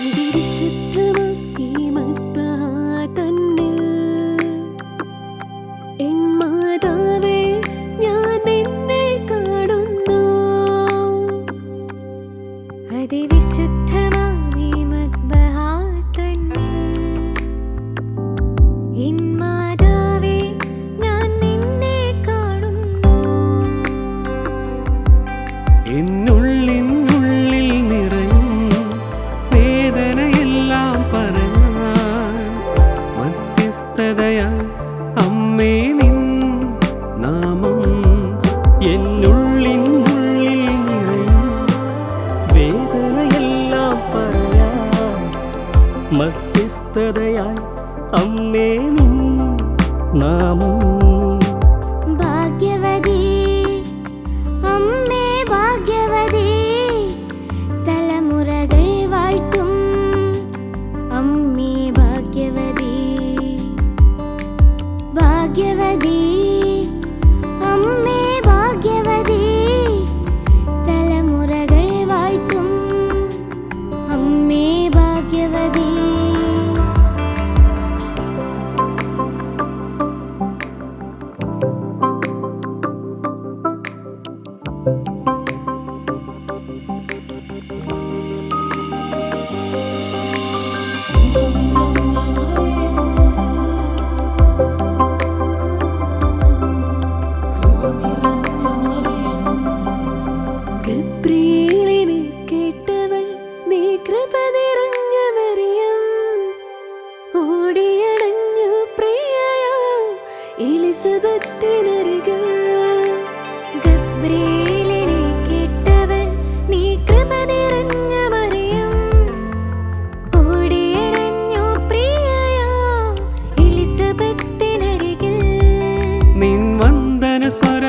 Baby, sit നാമം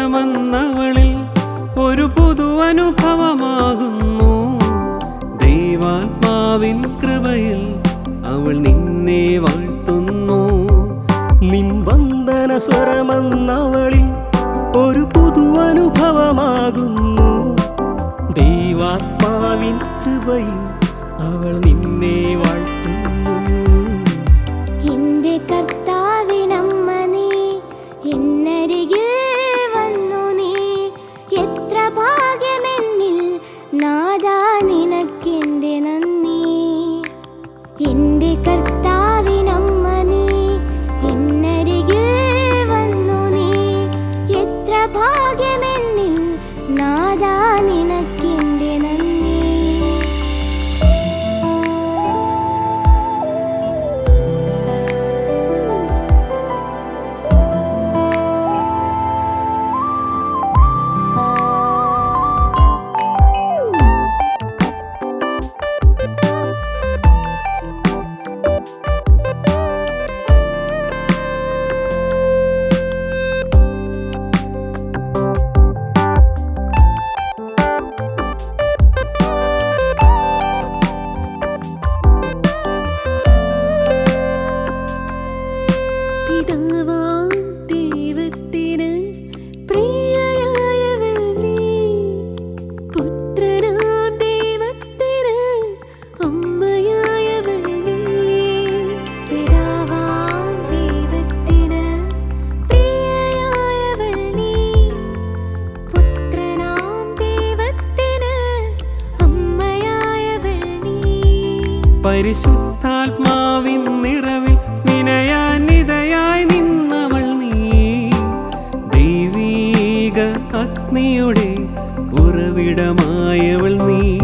വരമെന്നവളിൽ ഒരു പുതുവനുഭവമാകുന്നു. ദൈവാത്മാവിൻ കൃപയിൽ അവൾ നിന്നെ വാഴ്ത്തുന്നു. നിൻ വന്ദന സ്വരമെന്നവളിൽ ഒരു പുതുവനുഭവമാകുന്നു. ദൈവാത്മാവിൻ കൃപയിൽ അവൾ നിന്നെ വാഴ്ത്തു പരിശുദ്ധാത്മാവിൻ നിറവിൽ വിനയാനിതയായി നിന്നവൾ നീ. ദൈവീക അഗ്നിയുടെ ഉറവിടമായവൾ നീ.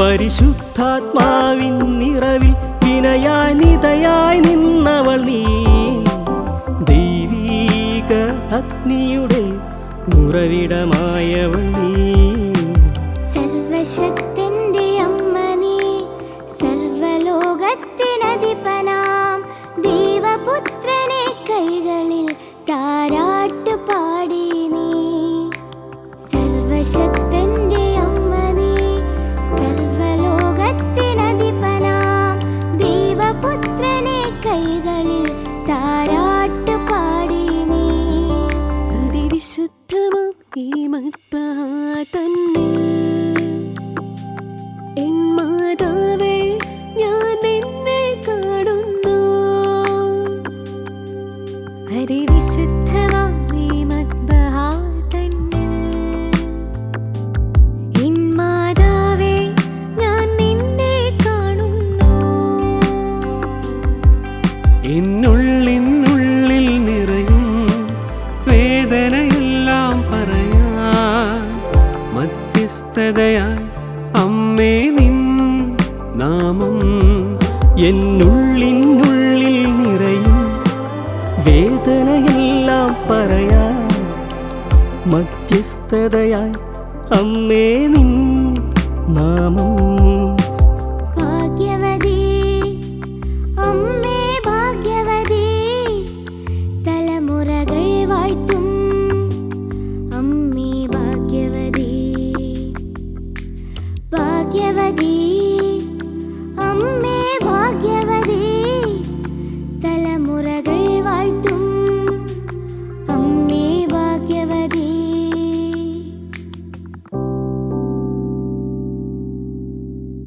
പരിശുദ്ധാത്മാവിൻ നിറവിൽ വിനയാനിതയായി നിന്നവൾ നീ. ദൈവീക അഗ്നിയുടെ ഉറവിടമായവൾ നീ. ശക്തി മധ്യസ്ഥതയായി അമ്മേ നിൻ നാമം